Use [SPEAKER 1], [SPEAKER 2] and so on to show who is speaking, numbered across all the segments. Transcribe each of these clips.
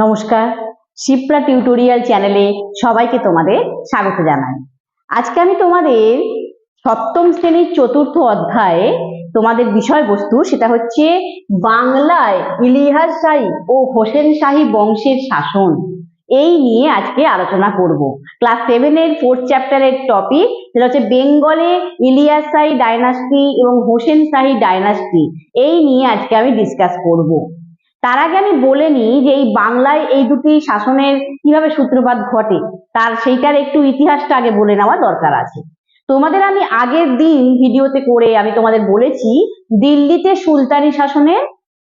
[SPEAKER 1] নমস্কার। শিপ্রা টিউটোরিয়াল চ্যানেলে সবাইকে তোমাদের স্বাগত জানাই। আজকে আমি তোমাদের সপ্তম শ্রেণির চতুর্থ অধ্যায়ে তোমাদের বিষয়বস্তু, সেটা হচ্ছে বাংলায় ইলিহাস শাহী ও হোসেন শাহী বংশের শাসন। এই নিয়ে আজকে আলোচনা করব। ক্লাস সেভেনের ফোর্থ চ্যাপ্টারের টপিক সেটা হচ্ছে বেঙ্গলে ইলিয়াস শাহী ডাইনাস্টি এবং হোসেন শাহী ডাইনাস্টি এই নিয়ে আজকে আমি ডিসকাস করব। তার আগে আমি বলে নিই যে এই বাংলায় এই দুটি শাসনের কীভাবে সূত্রপাত ঘটে, তার সেইটার একটু ইতিহাসটা আগে বলে নেওয়া দরকার আছে। তোমাদের আমি আগের দিন ভিডিওতে করে আমি তোমাদের বলেছি, দিল্লিতে সুলতানি শাসনের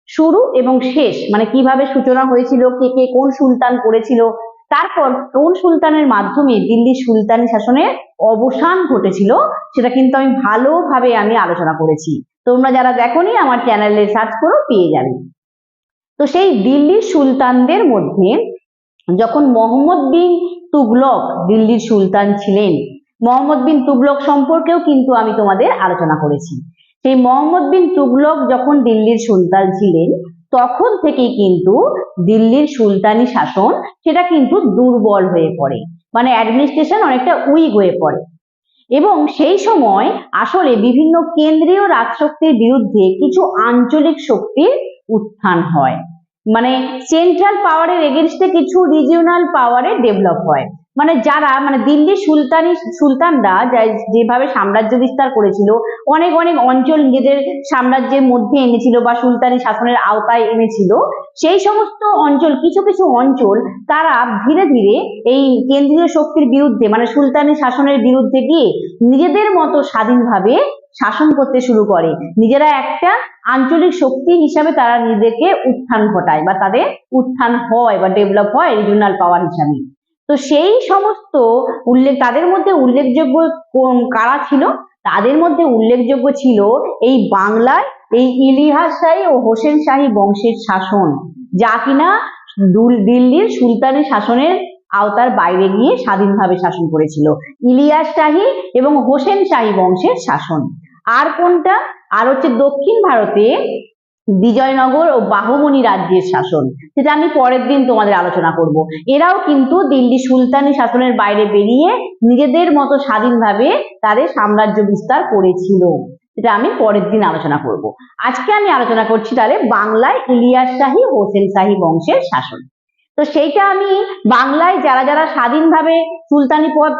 [SPEAKER 1] শুরু এবং শেষ মানে কীভাবে সূচনা হয়েছিল, কে কে কোন সুলতান করেছিল, তারপর কোন সুলতানের মাধ্যমে দিল্লি সুলতানি শাসনের অবসান ঘটেছিল, সেটা কিন্তু আমি ভালোভাবে আমি আলোচনা করেছি। তোমরা যারা দেখোনি, আমার চ্যানেলে সার্চ করো, পেয়ে যাবে। তো সেই দিল্লির সুলতানদের মধ্যে যখন মোহাম্মদ বিন তুগলক দিল্লির সুলতান ছিলেন, মোহাম্মদ বিন তুগলক সম্পর্কেও কিন্তু আমি তোমাদের আলোচনা করেছি। সেই মোহাম্মদ বিন তুগলক যখন দিল্লির সুলতান ছিলেন, তখন থেকেই কিন্তু দিল্লির সুলতানি শাসন সেটা কিন্তু দুর্বল হয়ে পড়ে। মানে অ্যাডমিনিস্ট্রেশন অনেকটা উইক হয়ে পড়ে। এবং সেই সময় আসলে বিভিন্ন কেন্দ্রীয় রাজশক্তির বিরুদ্ধে কিছু আঞ্চলিক শক্তির উত্থান হয়। মানে সেন্ট্রাল পাওয়ারের এগেনস্টে কিছু রিজিওনাল পাওয়ারে ডেভেলপ হয়। মানে যারা মানে দিল্লি সুলতানি, সুলতানরা যেভাবে সাম্রাজ্য বিস্তার করেছিল, অনেক অনেক অঞ্চল নিজেদের সাম্রাজ্যের মধ্যে এনেছিল বা সুলতানি শাসনের আওতায় এনেছিল, সেই সমস্ত অঞ্চল, কিছু কিছু অঞ্চল তারা ধীরে ধীরে এই কেন্দ্রীয় শক্তির বিরুদ্ধে মানে সুলতানি শাসনের বিরুদ্ধে গিয়ে নিজেদের মতো স্বাধীনভাবে শাসন করতে শুরু করে। নিজেরা একটা আঞ্চলিক শক্তি হিসাবে তারা নিজেদেরকে উত্থান ঘটায় বা তাদের উত্থান হয় বা ডেভেলপ হয় রিজনাল পাওয়ার হিসাবে। তো সেই সমস্ত উল্লেখ, তাদের মধ্যে উল্লেখযোগ্য কারা ছিল? তাদের মধ্যে উল্লেখযোগ্য ছিল এই বাংলায় এই ইলিয়াস শাহী ও হোসেন শাহী বংশের শাসন। যা কিনা দুল- দিল্লির সুলতানি শাসনের আওতার বাইরে গিয়ে স্বাধীনভাবে শাসন করেছিল। ইলিয়াস শাহী এবং হোসেন শাহী বংশের শাসন। আর কোনটা? আর হচ্ছে দক্ষিণ ভারতে বিজয়নগর ও বাহুমনি রাজ্যের শাসন। সেটা আমি পরের দিন তোমাদের আলোচনা করব। এরাও কিন্তু দিল্লি সুলতানি শাসনের বাইরে বেরিয়ে নিজেদের মতো স্বাধীনভাবে তাদের সাম্রাজ্য বিস্তার করেছিল। সেটা আমি পরের দিন আলোচনা করব। আজকে আমি আলোচনা করছি তাহলে বাংলায় ইলিয়াস শাহী, হোসেন শাহী বংশের শাসন। তো সেইটা আমি বাংলায় যারা যারা স্বাধীনভাবে সুলতানি পদ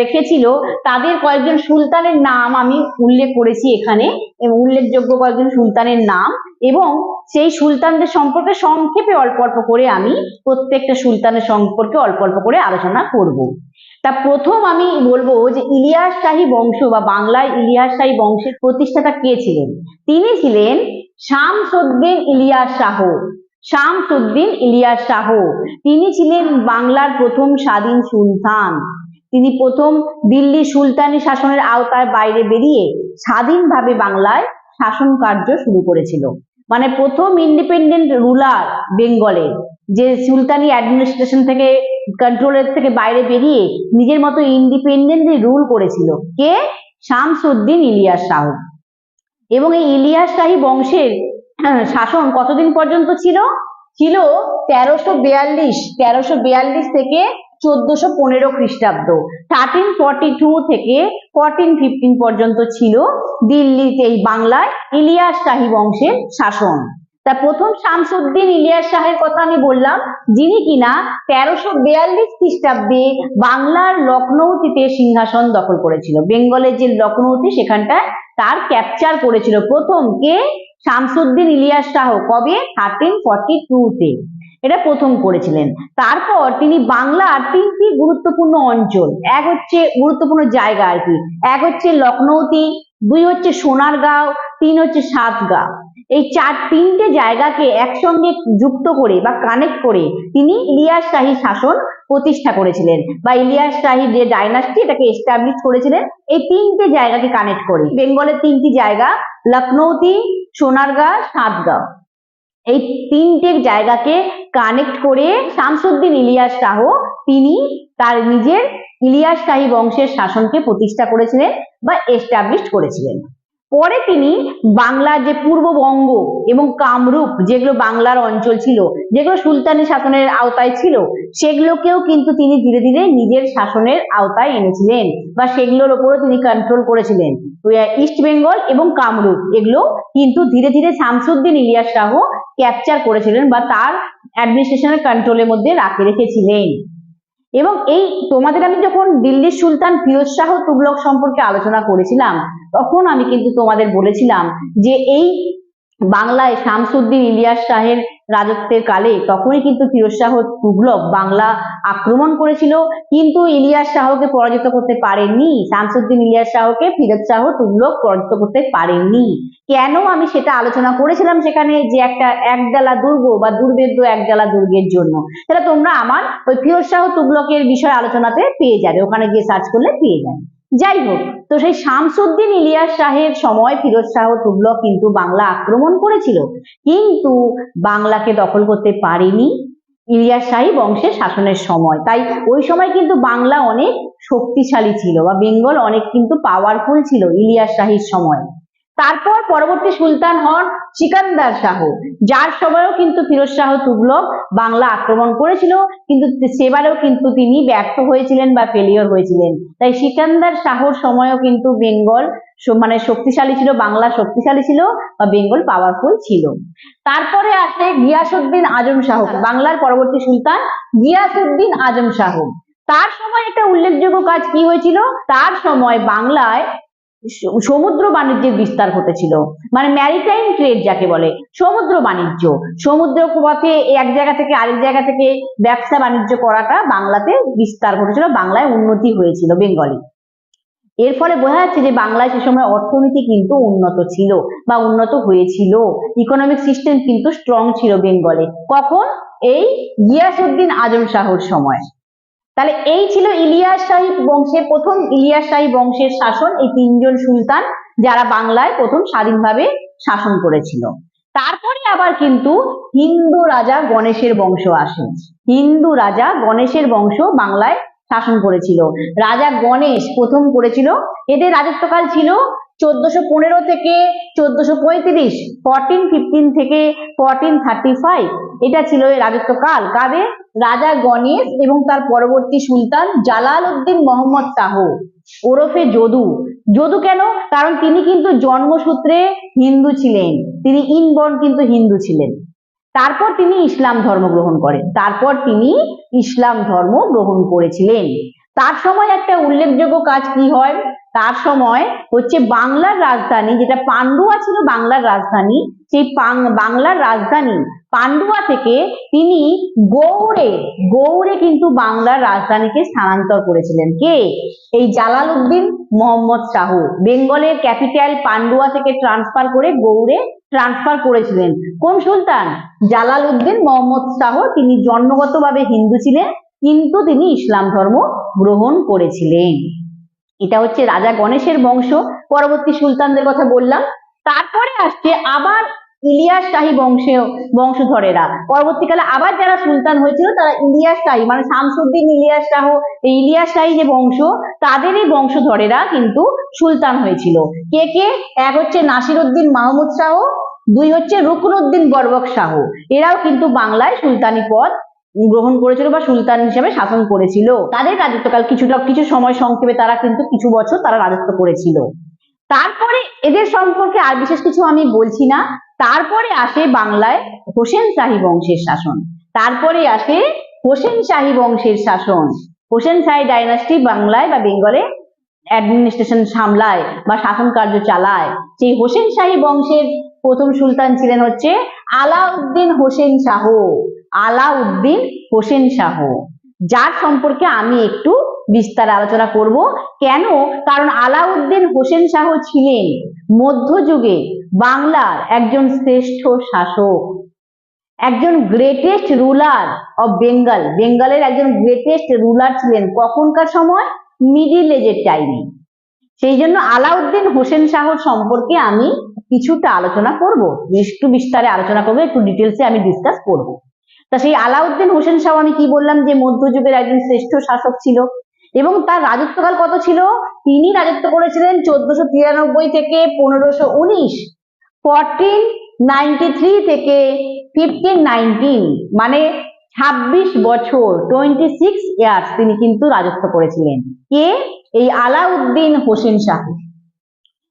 [SPEAKER 1] রেখেছিল, তাদের কয়েকজন সুলতানের নাম আমি উল্লেখ করেছি এখানে, এবং উল্লেখযোগ্য কয়েকজন সুলতানের নাম, এবং সেই সুলতানদের সম্পর্কে সংক্ষেপে অল্প অল্প করে আমি প্রত্যেকটা সুলতানের সম্পর্কে অল্প অল্প করে আলোচনা করব। তা প্রথম আমি বলব যে ইলিয়াস শাহী বংশ বা বাংলায় ইলিয়াস শাহী বংশের প্রতিষ্ঠাতা কে ছিলেন? তিনি ছিলেন শামসুদ্দিন ইলিয়াস শাহ। শামসুদ্দিন ইলিয়াস শাহ। তিনি ছিলেন বাংলার প্রথম স্বাধীন সুলতান। তিনি প্রথম দিল্লি সুলতানি শাসনের আওতার বাইরে বেরিয়ে স্বাধীনভাবে বাংলায় শাসন কার্য শুরু করেছিল। মানে প্রথম ইন্ডিপেন্ডেন্ট রুলার বেঙ্গলে, যে সুলতানি অ্যাডমিনিস্ট্রেশন থেকে কন্ট্রোলের থেকে বাইরে বেরিয়ে নিজের মতো ইন্ডিপেন্ডেন্টলি রুল করেছিল। কে? শামসুদ্দিন ইলিয়াস শাহ। এবং এই ইলিয়াস শাহী বংশের শাসন কতদিন পর্যন্ত ছিল? ছিল তেরোশো বিয়াল্লিশ তেরোশো বিয়াল্লিশ থেকে চোদ্দশো পনেরো খ্রিস্টাব্দ। থার্টিন ফর্টি টু থেকে ফোরটিন ফিফটিন পর্যন্ত ছিল দিল্লিতে এই বাংলায় ইলিয়াস শাহী বংশের শাসন। তা প্রথম শামসুদ্দিন ইলিয়াস শাহের কথা আমি বললাম, যিনি কিনা তেরোশো বিয়াল্লিশ খ্রিস্টাব্দে বাংলার লখনৌতিতে সিংহাসন দখল করেছিল। বেঙ্গলের যে লখনৌতি সেখানটায় তার ক্যাপচার করেছিল। প্রথম কে? শামসুদ্দিন ইলিয়াস শাহ। কবে? থার্টিন ফর্টি টুতে এটা প্রথম করেছিলেন। তারপর তিনি বাংলার তিনটি গুরুত্বপূর্ণ অঞ্চল। এক হচ্ছে গুরুত্বপূর্ণ জায়গা আর কি। এক হচ্ছে লখনৌতি, দুই হচ্ছে সোনারগাঁও, তিন হচ্ছে সাতগাঁও। এই চার, তিনটে জায়গাকে একসঙ্গে যুক্ত করে বা কানেক্ট করে তিনি ইলিয়াস শাহী শাসন প্রতিষ্ঠা করেছিলেন বা ইলিয়াস শাহী যে ডাইনাস্টি এটাকে এস্টাবলিশ করেছিলেন, এই তিনটে জায়গাকে কানেক্ট করে। বেঙ্গলের তিনটি জায়গা, লখনৌতি, সোনারগাঁ, সাতগাঁও। এই তিনটে জায়গাকে কানেক্ট করে শামসুদ্দিন ইলিয়াস শাহ তিনি তার নিজের ইলিয়াস শাহী বংশের শাসনকে প্রতিষ্ঠা করেছিলেন বা এস্টাবলিশ করেছিলেন। পরে তিনি বাংলার যে পূর্ববঙ্গ এবং কামরূপ, যেগুলো বাংলার অঞ্চল ছিল, যেগুলো সুলতানি শাসনের আওতায় ছিল, সেগুলোকেও কিন্তু তিনি ধীরে ধীরে নিজের শাসনের আওতায় এনেছিলেন বা সেগুলোর ওপরও তিনি কন্ট্রোল করেছিলেন। ইস্ট বেঙ্গল এবং কামরূপ, এগুলো কিন্তু ধীরে ধীরে শামসুদ্দিন ইলিয়াস শাহ ক্যাপচার করেছিলেন বা তার অ্যাডমিনিস্ট্রেশনের কন্ট্রোলের মধ্যে রাখে, রেখেছিলেন। এবং এই তোমাদের আমি যখন দিল্লির সুলতান ফিরোজ শাহ তুগলক সম্পর্কে আলোচনা করেছিলাম, তখন আমি কিন্তু তোমাদের বলেছিলাম যে এই বাংলায় শামসুদ্দিন ইলিয়াস শাহের রাজত্বের কালে তখনই কিন্তু ফিরোজ শাহ তুগলক বাংলা আক্রমণ করেছিল। কিন্তু ইলিয়াস শাহকে পরাজিত করতে পারেননি। শামসুদ্দিন ইলিয়াস শাহকে ফিরোজ শাহ তুগলক পরাজিত করতে পারেননি। কেন আমি সেটা আলোচনা করেছিলাম সেখানে যে একটা একডালা দুর্গ বা দুর্ভেদ্য একডালা দুর্গের জন্য। সেটা তোমরা আমার ওই ফিরোজ শাহ তুগলকের বিষয়ে আলোচনাতে পেয়ে যাবে। ওখানে গিয়ে সার্চ করলে পেয়ে যাবে। যাই হোক তো সেই শামসুদ্দিন ইলিয়াস শাহের সময় ফিরোজ শাহ তুগলক কিন্তু বাংলা আক্রমণ করেছিল। কিন্তু বাংলাকে দখল করতে পারেনি ইলিয়াস শাহী বংশের শাসনের সময়। তাই ওই সময় কিন্তু বাংলা অনেক শক্তিশালী ছিল বা বেঙ্গল অনেক কিন্তু পাওয়ারফুল ছিল ইলিয়াস শাহীর সময়। তারপর পরবর্তী সুলতান হন সিকান্দার শাহ, যার সময়ও কিন্তু ফিরোজ শাহ তুগলক বাংলা আক্রমণ করেছিল, কিন্তু সেবারেও কিন্তু তিনি ব্যর্থ হয়েছিলেন বা ফেলিওর হয়েছিলেন। তাই সিকান্দার শাহর সময়ও কিন্তু বেঙ্গল মানে শক্তিশালী ছিল, বাংলা শক্তিশালী ছিল বা বেঙ্গল পাওয়ারফুল ছিল। তারপরে আসে গিয়াসুদ্দিন আজম শাহ, বাংলার পরবর্তী সুলতান গিয়াসুদ্দিন আজম শাহ। তার সময় একটা উল্লেখযোগ্য কাজ কি হয়েছিল? তার সময় বাংলায় সমুদ্র বাণিজ্যের বিস্তার ঘটেছিল। মানে ম্যারিটাইম ট্রেড যাকে বলে, সমুদ্র বাণিজ্য। সমুদ্র পথে এক জায়গা থেকে আরেক জায়গা থেকে ব্যবসা বাণিজ্য করাটা বাংলাতে বিস্তার ঘটেছিল, বাংলায় উন্নতি হয়েছিল বেঙ্গলি। এর ফলে বোঝা যাচ্ছে যে বাংলায় সে সময় অর্থনীতি কিন্তু উন্নত ছিল বা উন্নত হয়েছিল। ইকোনমিক সিস্টেম কিন্তু স্ট্রং ছিল বেঙ্গলে। কখন? এই গিয়াসুদ্দিন আজম শাহর সময়। তাহলে এই ছিল ইলিয়াস শাহী বংশের প্রথম, ইলিয়াস শাহী বংশের শাসন, এই তিনজন সুলতান যারা বাংলায় প্রথম স্বাধীনভাবে শাসন করেছিল। তারপরে আবার কিন্তু হিন্দু রাজা গণেশের বংশ আসে। হিন্দু রাজা গণেশের বংশ বাংলায় শাসন করেছিল। রাজা গণেশ প্রথম করেছিল, এদের রাজত্বকাল ছিল চোদ্দশো পনেরো থেকে চোদ্দশো পঁয়ত্রিশ ফরটিন ফিফটিন থেকে ফরটিন থার্টি ফাইভ এটা ছিল এর রাজত্বকাল কাদের? রাজা গণেশ এবং তার পরবর্তী সুলতান জালাল উদ্দিন মোহাম্মদ শাহ ওরফে যদু। যদু কেন? কারণ তিনি কিন্তু জন্মসূত্রে হিন্দু ছিলেন। তিনি ইনবর্ন কিন্তু হিন্দু ছিলেন। তারপর তিনি ইসলাম ধর্ম গ্রহণ করেন। তারপর তিনি ইসলাম ধর্ম গ্রহণ করেছিলেন। তার সময় একটা উল্লেখযোগ্য কাজ কি হয়? তার সময় হচ্ছে বাংলার রাজধানী, যেটা পান্ডুয়া ছিল বাংলার রাজধানী, সেই বাংলার রাজধানী পান্ডুয়া থেকে তিনি গৌড়ে গৌড়ে কিন্তু বাংলার রাজধানীকে স্থানান্তর করেছিলেন। কে? এই জালালউদ্দিন মোহাম্মদ শাহ। বেঙ্গলের ক্যাপিটাল পান্ডুয়া থেকে ট্রান্সফার করে গৌড়ে ট্রান্সফার করেছিলেন। কোন সুলতান? জালালউদ্দিন মোহাম্মদ শাহ। তিনি জন্মগতভাবে হিন্দু ছিলেন, কিন্তু তিনি ইসলাম ধর্ম গ্রহণ করেছিলেন। এটা হচ্ছে রাজা গণেশের বংশ। পরবর্তী সুলতানদের কথা বললাম। তারপরে আসছে আবার ইলিয়াস শাহী বংশে, বংশধরেরা। পরবর্তীকালে আবার যারা সুলতান হয়েছিল, তারা ইলিয়াস শাহী মানে শামসুদ্দিন ইলিয়াস শাহ ইলিয়াস শাহী যে বংশ, তাদেরই বংশধরেরা কিন্তু সুলতান হয়েছিল। কে কে? এক হচ্ছে নাসিরউদ্দিন মাহমুদ শাহ, দুই হচ্ছে রুকনউদ্দিন বরবক শাহ। এরাও কিন্তু বাংলায় সুলতানি পদ গ্রহণ করেছিল বা সুলতান হিসেবে শাসন করেছিল। তাদের রাজত্বকাল কিছুটা, কিছু সময় সংক্ষেপে তারা কিন্তু কিছু বছর তারা রাজত্ব করেছিল। তারপরে এদের সম্পর্কে আর বিশেষ কিছু আমি বলছি না। তারপরে আসে বাংলায় হোসেন শাহী বংশের শাসন। তারপরে আসে হোসেন শাহী বংশের শাসন। হোসেন শাহী ডাইনাস্টি বাংলায় বা বেঙ্গলে অ্যাডমিনিস্ট্রেশন সামলায় বা শাসন কার্য চালায়। সেই হোসেন শাহী বংশের প্রথম সুলতান ছিলেন হচ্ছে আলাউদ্দিন হোসেন শাহ। আলাউদ্দিন হোসেন শাহ। যার সম্পর্কে আমি একটু বিস্তার আলোচনা করব। কেন? কারণ আলাউদ্দিন হোসেন শাহ ছিলেন মধ্যযুগে বাংলার একজন শ্রেষ্ঠ শাসক, একজন গ্রেটেস্ট রুলার অফ বেঙ্গল বেঙ্গলের একজন গ্রেটেস্ট রুলার ছিলেন কখনকার সময়? মিডিল এজের টাইমে সেই জন্য আলাউদ্দিন হোসেন শাহ সম্পর্কে আমি কিছুটা আলোচনা করব। একটু বিস্তারে আলোচনা করব, একটু ডিটেলসে আমি ডিসকাস করব। তা সেই আলাউদ্দিন হোসেন শাহ আমি কি বললাম যে মধ্যযুগের একজন শ্রেষ্ঠ শাসক ছিল? এবং তার রাজত্বকাল কত ছিল? তিনি রাজত্ব করেছিলেন চোদ্দশো তিরানব্বই থেকে পনেরোশো উনিশ ফোরটিন নাইনটি থ্রি থেকে ফিফটিন নাইনটিন মানে ছাব্বিশ বছর টোয়েন্টি সিক্স ইয়ার্স তিনি কিন্তু রাজত্ব করেছিলেন। কে? এই আলাউদ্দিন হোসেন শাহ।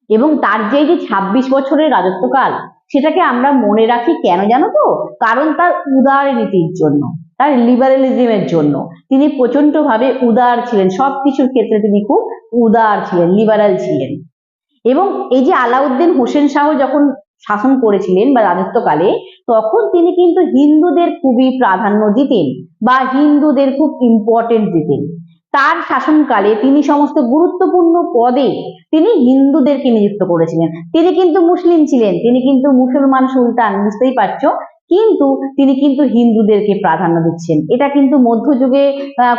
[SPEAKER 1] এবং তার যে যে ছাব্বিশ বছরের রাজত্বকাল সেটাকে আমরা মনে রাখি কেন জানো তো? কারণ তার উদার নীতির জন্য, তার লিবারেলিজমের জন্য। তিনি প্রচন্ডভাবে উদার ছিলেন সব কিছুর ক্ষেত্রে তিনি খুব উদার ছিলেন লিবারাল ছিলেন। এবং এই যে আলাউদ্দিন হোসেন শাহ যখন শাসন করেছিলেন বা রাজত্বকালে, তখন তিনি কিন্তু হিন্দুদের খুবই প্রাধান্য দিতেন বা হিন্দুদের খুব ইম্পর্টেন্ট দিতেন। তার শাসনকালে তিনি সমস্ত গুরুত্বপূর্ণ পদে তিনি হিন্দুদেরকে নিযুক্ত করেছিলেন। তিনি কিন্তু মুসলিম ছিলেন, তিনি কিন্তু মুসলমান সুলতান, বুঝতেই পারছ? কিন্তু তিনি কিন্তু হিন্দুদেরকে প্রাধান্য দিচ্ছেন। এটা কিন্তু মধ্যযুগে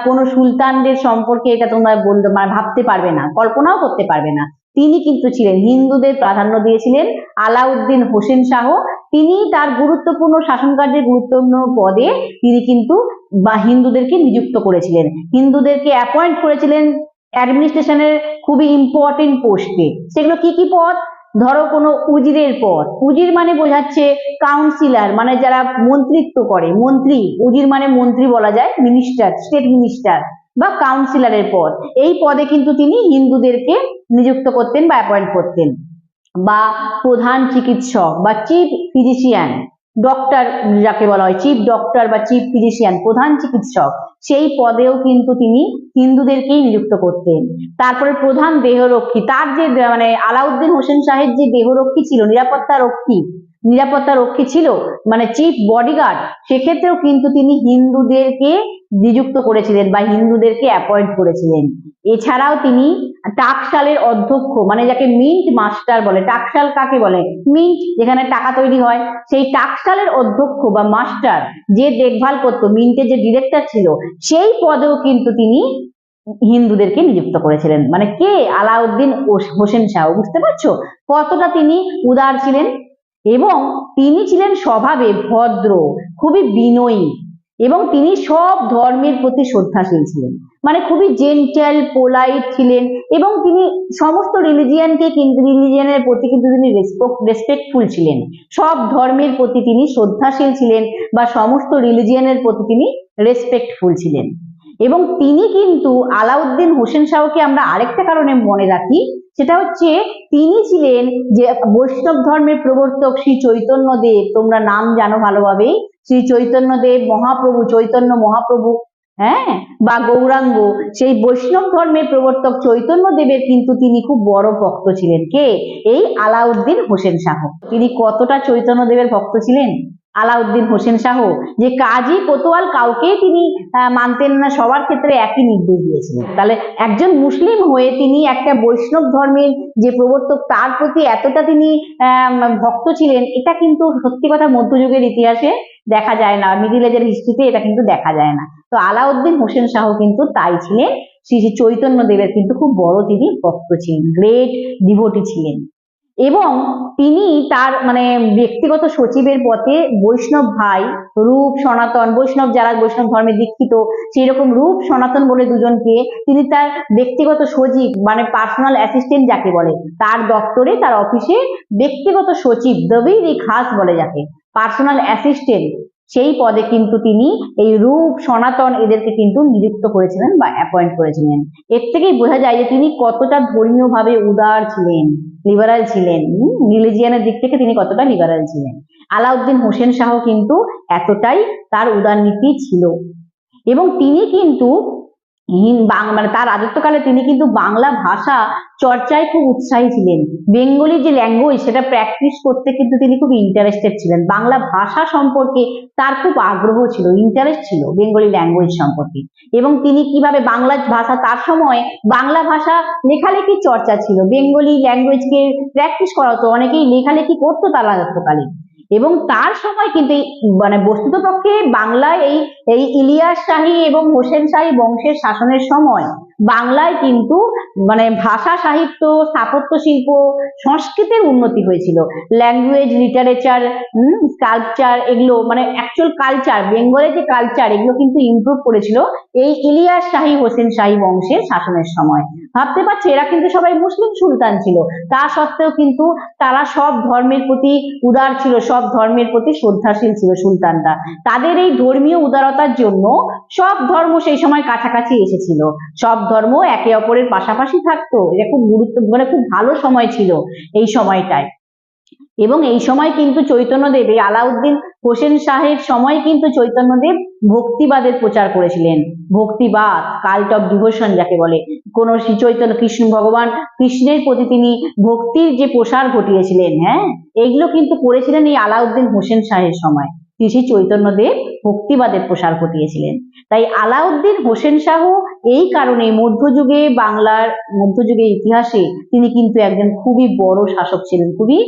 [SPEAKER 1] কোনো সুলতানদের সম্পর্কে এটা তোমরা বলতে মানে ভাবতে পারবে না, কল্পনাও করতে পারবে না। তিনি কিন্তু ছিলেন, হিন্দুদের প্রাধান্য দিয়েছিলেন আলাউদ্দিন হোসেন শাহ তিনি তার গুরুত্বপূর্ণ শাসনকার্যের গুরুত্বপূর্ণ পদে তিনি কিন্তু বা হিন্দুদেরকে নিযুক্ত করেছিলেন। হিন্দুদেরকে অ্যাপয়েন্ট করেছিলেন অ্যাডমিনিস্ট্রেশনের খুবই ইম্পর্টেন্ট পোস্টে সেগুলো কি কি পদ? ধরো কোনো উজিরের পদ। উজির মানে বোঝাচ্ছে কাউন্সিলর মানে যারা মন্ত্রিত্ব করে। মন্ত্রী, উজির মানে মন্ত্রী বলা যায় মিনিস্টার স্টেট মিনিস্টার বা কাউন্সিলরের পদ। এই পদে কিন্তু তিনি হিন্দুদেরকে নিযুক্ত করতেন বা অ্যাপয়েন্ট করতেন। বা প্রধান চিকিৎসক বা চিফ ফিজিশিয়ান ডক্টর যাকে বলা হয় চিফ ডক্টর বা চিফ ফিজিশিয়ান প্রধান চিকিৎসক, সেই পদেও কিন্তু তিনি হিন্দুদেরকেই নিযুক্ত করতেন। তারপরে প্রধান দেহরক্ষী, তার যে মানে আলাউদ্দিন হোসেন সাহেব যে দেহরক্ষী ছিল, নিরাপত্তা রক্ষী নিরাপত্তা রক্ষী ছিল মানে চিফ বডিগার্ড সেক্ষেত্রেও কিন্তু তিনি হিন্দুদেরকে নিযুক্ত করেছিলেন বা হিন্দুদেরকে অ্যাপয়েন্ট করেছিলেন। এছাড়াও তিনি টাকশালের অধ্যক্ষ মানে যাকে মিন্ট মাস্টার বলে, টাকশাল কাকে বলে? মিন্ট যেখানে টাকা তৈরি হয়। সেই টাকশালের অধ্যক্ষ বা মাস্টার যে দেখভাল করতো মিন্টের যে ডিরেক্টর ছিল, সেই পদেও কিন্তু তিনি হিন্দুদেরকে নিযুক্ত করেছিলেন। মানে কে? আলাউদ্দিন হোসেন শাহ, বুঝতে পারছ? কতটা তিনি উদার ছিলেন? এবং তিনি ছিলেন স্বভাবে ভদ্র, খুবই বিনয়ী এবং তিনি সব ধর্মের প্রতি শ্রদ্ধাশীল ছিলেন। মানে খুবই জেন্টাল পোলাইট ছিলেন এবং তিনি সমস্ত রিলিজিয়ানকে কিন্তু রিলিজিয়ানের প্রতি কিন্তু তিনি রেসপেক্টফুল ছিলেন। সব ধর্মের প্রতি তিনি শ্রদ্ধাশীল ছিলেন বা সমস্ত রিলিজিয়ানের প্রতি তিনি রেসপেক্টফুল ছিলেন। এবং তিনি কিন্তু আলাউদ্দিন হোসেন শাহকে আমরা আরেকটা কারণে মনে রাখি, সেটা হচ্ছে তিনি ছিলেন যে বৈষ্ণব ধর্মের প্রবর্তক শ্রী চৈতন্য দেব। তোমরা নাম জানো ভালোভাবেই। শ্রী চৈতন্য দেব, মহাপ্রভু, চৈতন্য মহাপ্রভু হ্যাঁ? বা গৌরাঙ্গ। সেই বৈষ্ণব ধর্মের প্রবর্তক চৈতন্য দেবের কিন্তু তিনি খুব বড় ভক্ত ছিলেন। কে? এই আলাউদ্দিন হোসেন শাহ। তিনি কতটা চৈতন্য দেবের ভক্ত ছিলেন? আলাউদ্দিন হোসেন শাহ যে কাজী কোতোয়াল কাউকেই তিনি মানতেন না সবার ক্ষেত্রে একই নির্দেশ দিয়েছিলেন। তাহলে একজন মুসলিম হয়ে তিনি একটা বৈষ্ণব ধর্মের যে প্রবর্তক তার প্রতি এতটা তিনি ভক্ত ছিলেন এটা কিন্তু সত্যি কথা মধ্যযুগের ইতিহাসে দেখা যায় না মিডিল এজের হিস্ট্রিতে এটা কিন্তু দেখা যায় না। তো আলাউদ্দিন হোসেন শাহ কিন্তু তাই ছিলেন শ্রী শ্রী চৈতন্য দেবের কিন্তু খুব বড় তিনি ভক্ত ছিলেন গ্রেট ডিভোটি ছিলেন। এবং তিনি তার মানে ব্যক্তিগত সচিবের পথে বৈষ্ণব ভাই, রূপ সনাতন, বৈষ্ণব যারা বৈষ্ণব ধর্মে দীক্ষিত সেই রকম রূপ সনাতন বলে দুজনকে তিনি তার ব্যক্তিগত সচিব মানে পার্সোনাল অ্যাসিস্ট্যান্ট যাকে বলে, তার দপ্তরে, তার অফিসে ব্যক্তিগত সচিব দবির খাস বলে যাকে পার্সোনাল অ্যাসিস্ট্যান্ট সেই পদে কিন্তু তিনি এই রূপ সনাতন এদেরকে কিন্তু নিযুক্ত করেছিলেন বা অ্যাপয়েন্ট করেছিলেন। এর থেকেই বোঝা যায় যে তিনি কতটা ধর্মীয়ভাবে উদার ছিলেন লিবারাল ছিলেন। রিলিজিয়ানের দিক থেকে তিনি কতটা লিবারাল ছিলেন। আলাউদ্দিন হোসেন শাহ কিন্তু এতটাই তার উদার নীতি ছিল। এবং তিনি কিন্তু মানে তার রাজত্বকালে তিনি কিন্তু বাংলা ভাষা চর্চায় খুব উৎসাহী ছিলেন। বেঙ্গলি যে ল্যাঙ্গুয়েজ সেটা প্র্যাকটিস করতে কিন্তু তিনি খুব ইন্টারেস্টেড ছিলেন। বাংলা ভাষা সম্পর্কে তার খুব আগ্রহ ছিল ইন্টারেস্ট ছিল বেঙ্গলি ল্যাঙ্গুয়েজ সম্পর্কে। এবং তিনি কীভাবে বাংলা ভাষা, তার সময় বাংলা ভাষা লেখালেখি চর্চা ছিল। বেঙ্গলি ল্যাঙ্গুয়েজকে প্র্যাকটিস করা হতো। অনেকেই লেখালেখি করতো তার রাজত্বকালে। এবং তার সময় কিন্তু মানে বস্তুত পক্ষে বাংলায় এই এই ইলিয়াস শাহী এবং হোসেন শাহী বংশের শাসনের সময় বাংলায় কিন্তু মানে ভাষা সাহিত্য, স্থাপত্য শিল্প, সংস্কৃতের উন্নতি হয়েছিল। ল্যাঙ্গুয়েজ লিটারেচার কালচার এগুলো মানে অ্যাকচুয়াল কালচার বেঙ্গলের যে কালচার এগুলো কিন্তু ইমপ্রুভ করেছিল এই ইলিয়াস শাহী, হোসেন শাহী বংশের শাসনের সময়। ভাবতে পারছে, এরা কিন্তু সবাই মুসলিম সুলতান ছিল। তা সত্ত্বেও কিন্তু তারা সব ধর্মের প্রতি উদার ছিল, সব ধর্মের প্রতি শ্রদ্ধাশীল ছিল সুলতানরা। তাদের এই ধর্মীয় উদারতার জন্য সব ধর্ম সেই সময় কাছাকাছি এসেছিল। সব ধর্ম একে অপরের পাশাপাশি থাকতো। এটা খুব গুরুত্ব মানে খুব ভালো সময় ছিল এই সময়টায়। এবং এই সময় কিন্তু চৈতন্যদেব, এই আলাউদ্দিন হোসেন শাহের সময় কিন্তু চৈতন্যদেব ভক্তিবাদের প্রচার করেছিলেন। ভক্তিবাদ কাল্ট অফ ডিভোশন যাকে বলে। কোন শ্রী চৈতন্য, কৃষ্ণ ভগবান, কৃষ্ণের প্রতি তিনি ভক্তির যে প্রসার ঘটিয়েছিলেন হ্যাঁ? এইগুলো কিন্তু করেছিলেন এই আলাউদ্দিন হোসেন শাহের সময়। শ্রী চৈতন্যদেব ভক্তিবাদের প্রসার ঘটিয়েছিলেন। তাই আলাউদ্দিন হোসেন শাহ এই কারণে মধ্যযুগে বাংলার মধ্যযুগের ইতিহাসে তিনি কিন্তু একজন খুবই বড় শাসক ছিলেন, খুবই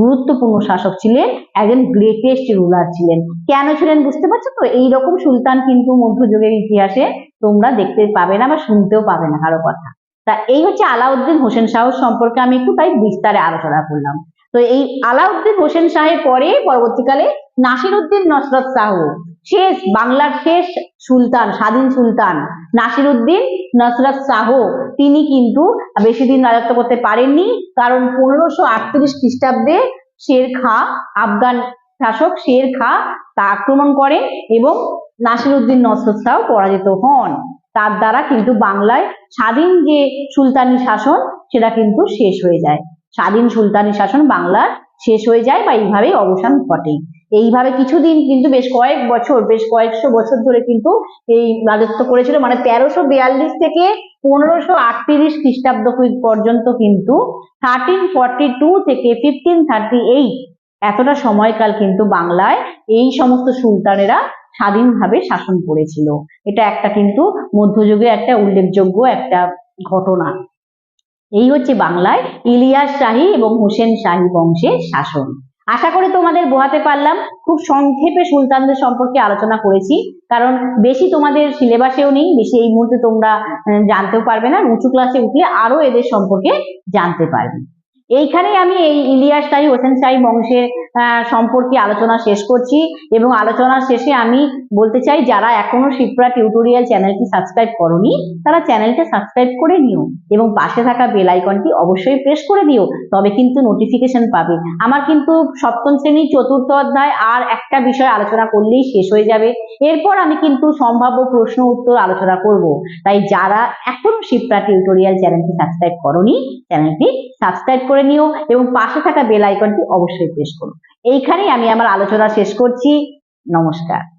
[SPEAKER 1] গুরুত্বপূর্ণ শাসক ছিলেন, একজন গ্রেটেস্ট রুলার ছিলেন। কেন ছিলেন বুঝতে পারছ তো? এই রকম সুলতান কিন্তু মধ্যযুগের ইতিহাসে তোমরা দেখতে পাবে না বা শুনতেও পাবে না কারও কথা। তা এই হচ্ছে আলাউদ্দিন হোসেন শাহ সম্পর্কে আমি একটু তাই বিস্তারে আলোচনা করলাম। তো এই আলাউদ্দিন হোসেন শাহের পরে পরবর্তীকালে নাসিরউদ্দিন নসরত শাহ শেষ, বাংলার শেষ সুলতান, স্বাধীন সুলতান নাসিরউদ্দিন নসরত শাহ। তিনি কিন্তু বেশি দিন রাজত্ব করতে পারেননি, কারণ পনেরোশো আটত্রিশ খ্রিস্টাব্দে শের খা, আফগান শাসক শের খা তা আক্রমণ করেন এবং নাসিরউদ্দিন নসরত শাহ পরাজিত হন। তার দ্বারা কিন্তু বাংলায় স্বাধীন যে সুলতানি শাসন, সেটা কিন্তু শেষ হয়ে যায়। স্বাধীন সুলতানি শাসন বাংলার শেষ হয়ে যায় বা এইভাবেই অবসান ঘটে। এইভাবে কিছুদিন কিন্তু বেশ কয়েক বছর, বেশ কয়েকশো বছর ধরে কিন্তু এই রাজত্ব করেছিল। মানে তেরোশো বিয়াল্লিশ থেকে পনেরোশো আটত্রিশ খ্রিস্টাব্দ পর্যন্ত কিন্তু থার্টিন ফর্টি টু থেকে ফিফটিন থার্টি এইট এতটা সময়কাল কিন্তু বাংলায় এই সমস্ত সুলতানেরা স্বাধীনভাবে শাসন করেছিল। এটা একটা কিন্তু মধ্যযুগে একটা উল্লেখযোগ্য একটা ঘটনা। এই হচ্ছে বাংলায় ইলিয়াস শাহী এবং হোসেন শাহী বংশের শাসন। আশা করি তোমাদের বোঝাতে পারলাম। খুব সংক্ষেপে সুলতানদের সম্পর্কে আলোচনা করেছি, কারণ বেশি তোমাদের সিলেবাসেও নেই, বেশি এই মুহূর্তে তোমরা জানতেও পারবে না, উঁচু ক্লাসে উঠলে আরও এদের সম্পর্কে জানতে পারবে। এইখানে আমি এই ইলিয়াস শাহী হোসেন শাহী বংশের সম্পর্কে আলোচনা শেষ করছি এবং আলোচনার শেষে আমি বলতে চাই, যারা এখনও শিপ্রা টিউটোরিয়াল চ্যানেলটি সাবস্ক্রাইব করনি, তারা চ্যানেলটা সাবস্ক্রাইব করে নিও এবং পাশে থাকা বেল আইকনটি অবশ্যই প্রেস করে দিও, তবে কিন্তু নোটিফিকেশন পাবে। আমার কিন্তু সপ্তম শ্রেণির চতুর্থ অধ্যায় আর একটা বিষয় আলোচনা করলেই শেষ হয়ে যাবে। এরপর আমি কিন্তু সম্ভাব্য প্রশ্ন উত্তর আলোচনা করব। তাই যারা এখনও শিপ্রা টিউটোরিয়াল চ্যানেলটি সাবস্ক্রাইব করনি চ্যানেলটি সাবস্ক্রাইব করে নিও এবং পাশে থাকা বেল আইকনটি অবশ্যই প্রেস করো। এইখানেই আমি আমার আলোচনা শেষ করছি। নমস্কার।